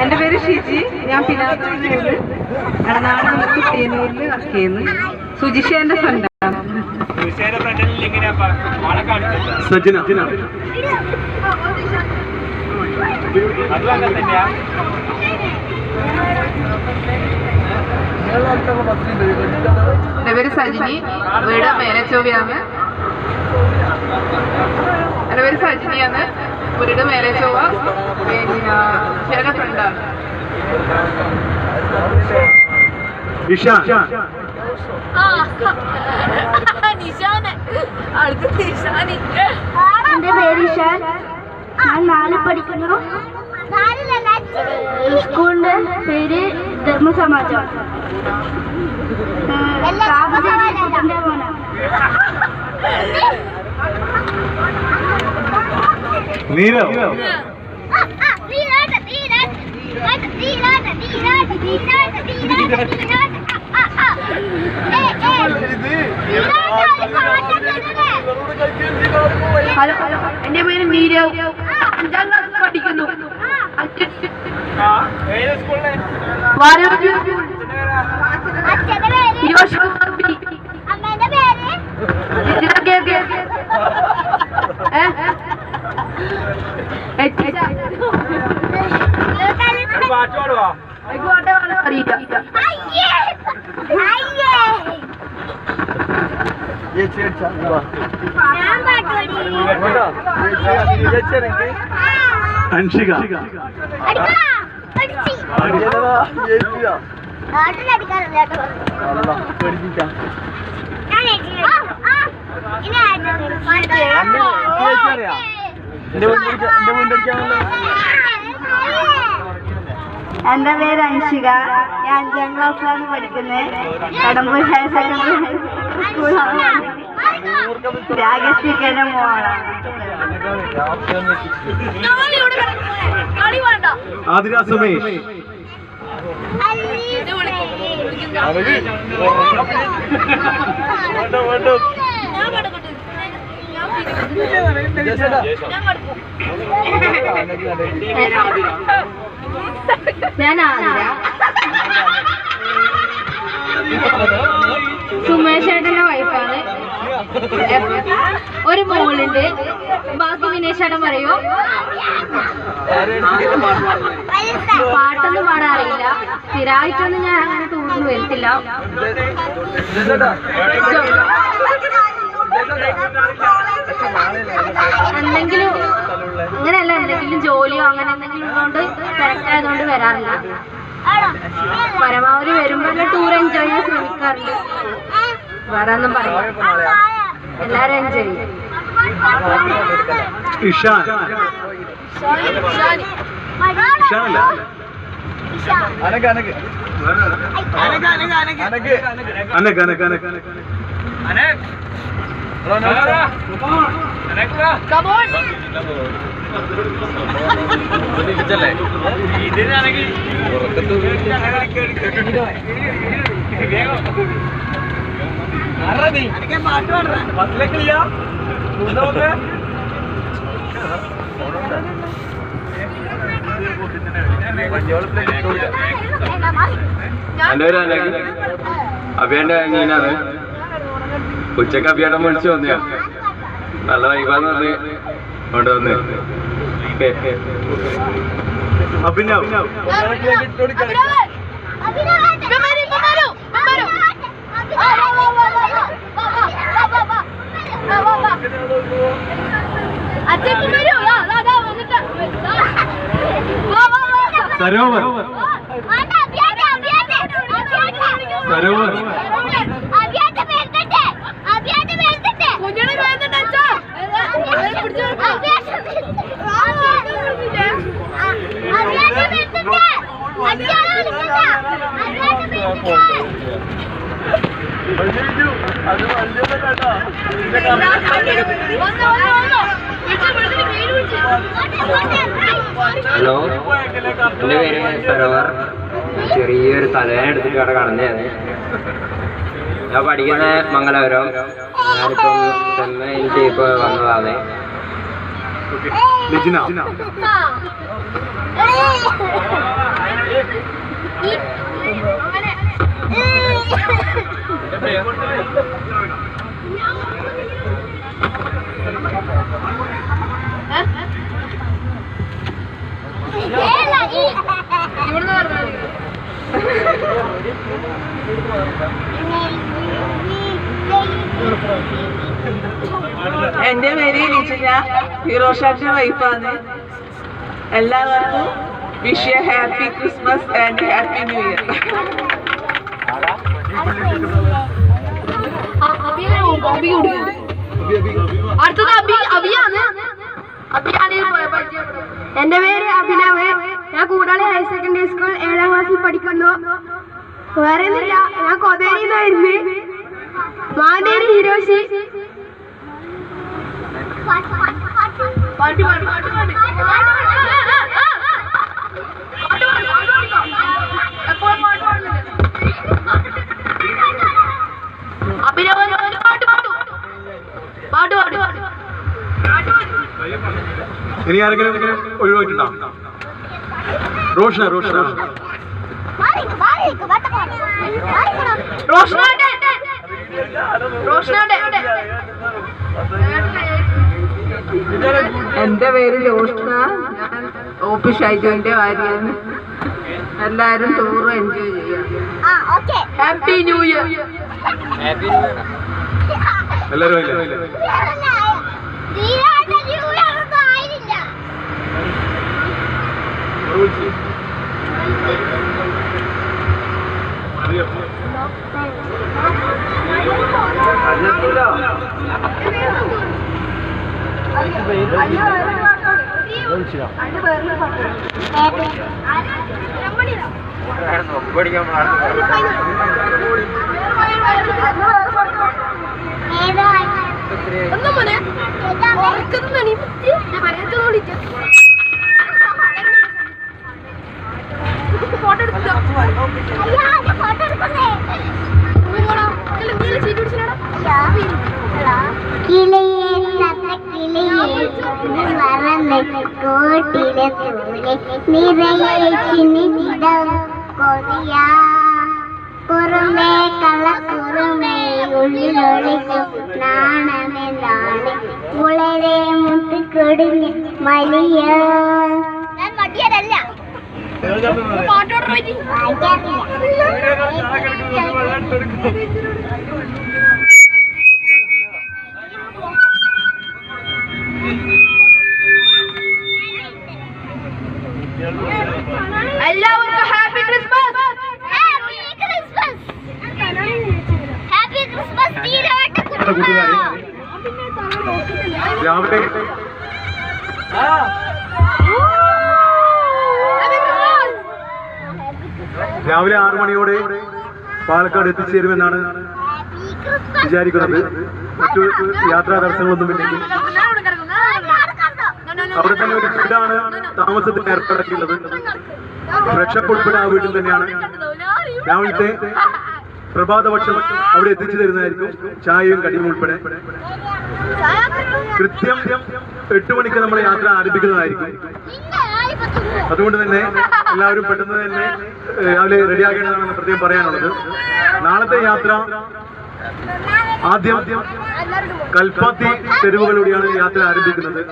എന്റെ പേര് ഷിജി. ഞാൻ പിലാത്തൂരിൽ നമുക്ക് തേനൂരിൽ വർക്ക് ചെയ്യുന്നു. സുജിഷ എന്റെ ഫ്രണ്ടാണ് വിഷയുടെ അതും അങ്ങനെ തന്നെയാ. എന്റെ പേര് സജിനി. വീട് മേലച്ചോവിയാണ്. എന്റെ പേര് സജിനിയാണ്. വീട് മേലച്ചോവ. പിന്നെ ചേട്ടന്റെ ഫ്രണ്ടാണ് ഇഷ അടുത്ത നിശാനി എന്റെ പേര് ഇഷാൻ ഞാൻ നാല് പഠിക്കുന്നു സ്കൂളിന്റെ പേര് ധർമ്മസമാജം മോനാണ് നീരവ് ഹലോ എന്റെ പേര് നീരവ് അഞ്ചാം ക്ലാസ് പഠിക്കുന്നു. ഏത് സ്കൂളിലെ? വാരാണസി ആയിട്ട് എന്റെ പേര് അൻഷിക. ഞാൻ അഞ്ചാം ക്ലാസ്സിലാണ് പഠിക്കുന്നത്. കടമ്പൂർ ഹയർ സെക്കൻഡറി രാഗശ്രീക്കന്റെ മോളാണ്. ആതിര സുമേഷ്. ഞാൻ ആതിര. മോളുണ്ട് ബാക്കി വിനേഷ് ഏട്ടൻ പറയോ? പാട്ടൊന്നും പാടാൻ അറിയില്ല സ്ഥിരമായിട്ടൊന്നും ഞാൻ അങ്ങനെ തോന്നുന്നു വരത്തില്ല. എന്തെങ്കിലും അങ്ങനെയല്ല എന്തെങ്കിലും ജോലിയോ അങ്ങനെ എന്തെങ്കിലും ഉള്ളതുകൊണ്ട് തിരക്കായതുകൊണ്ട് വരാറില്ല. പരമാവധി വരുമ്പോൾ ടൂർ എൻജോയ് ചെയ്യാൻ ശ്രമിക്കാറുണ്ട്. വേറെ ഒന്നും പറയാം എല്ലാരും എൻജോയ് ചെയ്യും. ഇഷാൻ. ഇഷാനല്ല? അനക്ക് അനക്ക്. അനക്ക് അനക്ക് ഇതിനാണെങ്കിൽ ബസ്സിലേക്കില്ല എന്റെ അനക് അഭിയന്റെ അനിയനാണ് ഉച്ചയ്ക്ക് അഭിയാടം വിളിച്ചു വന്നയാ. നല്ല വൈബാന്ന് പറഞ്ഞ് കൊണ്ടുവന്ന് അഭിനവ്. सरोवर सरोवर ഹലോ. എന്റെ പേര് സരോവർ. ചെറിയൊരു തലവേന എടുത്തിട്ട് അവിടെ കടന്നതാണ് ഞാൻ പഠിക്കുന്ന മംഗലാപുരം. ഞാനിപ്പം സെമ്മ എനിക്ക് ഇപ്പോൾ വന്നതാണ് ലിജിന. എന്റെ പേര് ലിജിന ഫിറോഷാന്റെ വൈഫാണ്. എല്ലാവർക്കും wish a happy Christmas and happy new year അടുത്തത് അബി അബിയാണ് എന്റെ പേര് അഭിനവ്. ഞാൻ കൂടാളി ഹയർ സെക്കൻഡറി സ്കൂൾ ഏഴാം ക്ലാസ്സിൽ പഠിക്കുന്നു. വേറെ ഒന്നുമില്ല ഞാൻ കൊതേരിന്നായിരുന്നു. മാനേരി ഹിരോഷി. ഇനി ആരെങ്കിലും ഒഴിവായിട്ടുണ്ടോ റോഷന റോഷന. റോഷനാട്ടെ റോഷനാട്ടെ എന്റെ പേര് ലോഷ്ണ ഞാൻ ഓപ്പി ഷൈജുവിന്റെ ഭാര്യയാണ് എല്ലാരും ടൂർ എൻജോയ് ചെയ്യാം. ഹാപ്പി ന്യൂ ഇയർ ഒന്നും മോനെ. ഉറക്കത്തുനിന്ന് എണീറ്റ് ഞാൻ മരത്ത് വിളിച്ചു കിളിയേ സത്ത കിളിയേ മറന്ന് കോട്ടിലെ പോലെ നിറയെ ചിന്നിടം കൊതിയാ കുറുമേ കളക്കുറുമേ ഉള്ളിലൊളിക്കും നാണമെന്താണ് വളരെ മുട്ടിക്കൊടിഞ്ഞ് വലിയ ഞാൻ മടിയരല്ല പാട്ടോട് രാവിലെ ആറു മണിയോടെ പാലക്കാട് എത്തിച്ചേരുമെന്നാണ് വിചാരിക്കുന്നത്. മറ്റു യാത്രാ തടസ്സങ്ങളൊന്നും ഇല്ലെങ്കിൽ. അവിടെ തന്നെ ഒരു വീടാണ് താമസത്തിന് ഏർപ്പാടാക്കിയുള്ളത് ഫ്രഷപ്പ് ആ വീട്ടിൽ തന്നെയാണ്. രാവിലത്തെ പ്രഭാതപക്ഷം അവിടെ എത്തിച്ചു തരുന്നതായിരിക്കും. ചായയും കടിയും ഉൾപ്പെടെ. കൃത്യം എട്ട് മണിക്ക് നമ്മൾ യാത്ര ആരംഭിക്കുന്നതായിരിക്കും. അതുകൊണ്ട് തന്നെ എല്ലാവരും പെട്ടെന്ന് തന്നെ രാവിലെ റെഡിയാകേണ്ടതാണെന്ന് പ്രത്യേകം പറയാനുള്ളത്. നാളത്തെ യാത്ര ആദ്യം കൽപ്പാത്തി തെരുവുകളിലൂടെയാണ് യാത്ര ആരംഭിക്കുന്നത്.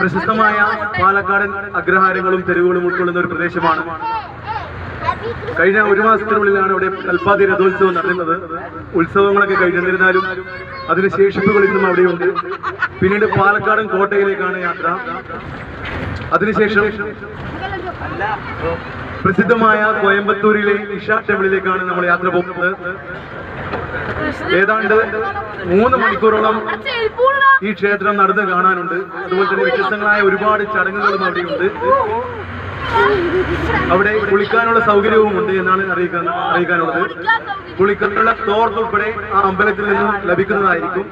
പ്രശസ്തമായ പാലക്കാടൻ അഗ്രഹാരങ്ങളും തെരുവുകളും ഉൾക്കൊള്ളുന്ന ഒരു പ്രദേശമാണ്. കഴിഞ്ഞ ഒരു മാസത്തിനുള്ളിലാണ് ഇവിടെ കൽപ്പാതി രഥോത്സവം നടന്നത്. ഉത്സവങ്ങളൊക്കെ കഴിഞ്ഞിരുന്നാലും അതിന് ശേഷിപ്പുകൾ ഇന്നും അവിടെയുണ്ട്. പിന്നീട് പാലക്കാടൻ കോട്ടയിലേക്കാണ് യാത്ര. അതിനുശേഷം പ്രസിദ്ധമായ കോയമ്പത്തൂരിലെ ഇഷ ടെമ്പിളിലേക്കാണ് നമ്മൾ യാത്ര പോകുന്നത്. ഏതാണ്ട് മൂന്ന് മണിക്കൂറോളം ഈ ക്ഷേത്രം നടന്ന് കാണാനുണ്ട്. അതുപോലെ തന്നെ വ്യത്യസ്തങ്ങളായ ഒരുപാട് ചടങ്ങുകളും അവിടെയുണ്ട്. അവിടെ കുളിക്കാനുള്ള സൗകര്യവും ഉണ്ട് എന്നാണ് അറിയിക്കാൻ അറിയിക്കാനുള്ളത്. കുളിക്കാനുള്ള തോർത്തുൾപ്പെടെ ആ അമ്പലത്തിൽ നിന്നും ലഭിക്കുന്നതായിരിക്കും.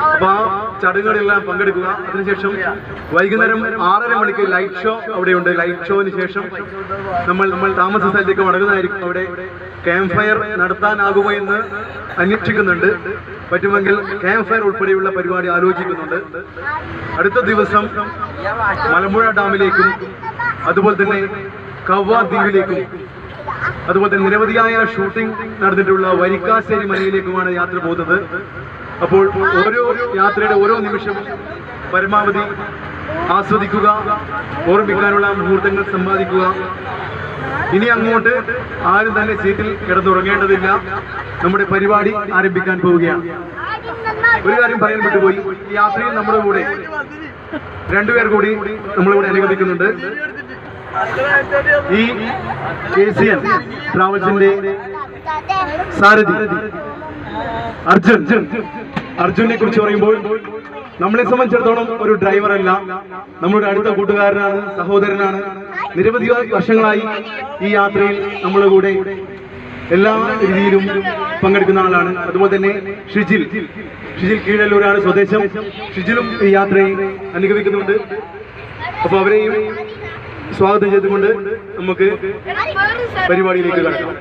അപ്പൊ ആ ചടങ്ങുകളെല്ലാം പങ്കെടുക്കുക. അതിനുശേഷം വൈകുന്നേരം ആറര മണിക്ക് ലൈറ്റ് ഷോ അവിടെയുണ്ട്. ലൈറ്റ് ഷോന് ശേഷം നമ്മൾ നമ്മൾ താമസ സ്ഥലത്തേക്ക് മടങ്ങുന്നതായിരിക്കും. അവിടെ ക്യാമ്പ് ഫയർ നടത്താനാകുമോ എന്ന് അന്വേഷിക്കുന്നുണ്ട്. പറ്റുമെങ്കിൽ ക്യാമ്പ് ഫയർ ഉൾപ്പെടെയുള്ള പരിപാടി ആലോചിക്കുന്നുണ്ട്. അടുത്ത ദിവസം മലമ്പുഴ ഡാമിലേക്കും അതുപോലെ തന്നെ കവ്വാ ദ്വീപിലേക്കും അതുപോലെ തന്നെ നിരവധിയായ ഷൂട്ടിംഗ് നടന്നിട്ടുള്ള വരിക്കാശ്ശേരി മലയിലേക്കുമാണ് യാത്ര പോകുന്നത്. അപ്പോൾ ഓരോ യാത്രയുടെ ഓരോ നിമിഷവും പരമാവധി ആസ്വദിക്കുക ഓർമ്മിക്കാനുള്ള മുഹൂർത്തങ്ങൾ സമ്പാദിക്കുക. ഇനി അങ്ങോട്ട് ആരും തന്നെ സീറ്റിൽ കിടന്നുറങ്ങേണ്ടതില്ല. നമ്മുടെ പരിപാടി ആരംഭിക്കാൻ പോവുകയാണ്. ഒരു കാര്യം പറയാൻ വിട്ടുപോയി. യാത്രയിൽ നമ്മുടെ കൂടെ രണ്ടുപേർ കൂടി നമ്മളിവിടെ അനുവദിക്കുന്നുണ്ട് ഈ കെ സി എൻ ട്രാവൽസിന്റെ സാരഥി. അർജുൻ അർജുനെ കുറിച്ച് പറയുമ്പോൾ നമ്മളെ സംബന്ധിച്ചിടത്തോളം ഒരു ഡ്രൈവർ അല്ല നമ്മുടെ അടുത്ത കൂട്ടുകാരനാണ് സഹോദരനാണ്. നിരവധി വർഷങ്ങളായി ഈ യാത്രയിൽ നമ്മുടെ കൂടെ എല്ലാ രീതിയിലും പങ്കെടുക്കുന്ന ആളാണ്. അതുപോലെ തന്നെ ഷിജിൽ. ഷിജിൽ കീഴല്ലൂരാണ് സ്വദേശം. ഷിജിലും ഈ യാത്രയെ അനുഗമിക്കുന്നുണ്ട്. അപ്പൊ അവരെയും സ്വാഗതം ചെയ്തുകൊണ്ട് നമുക്ക് പരിപാടിയിലേക്ക് കടക്കാം.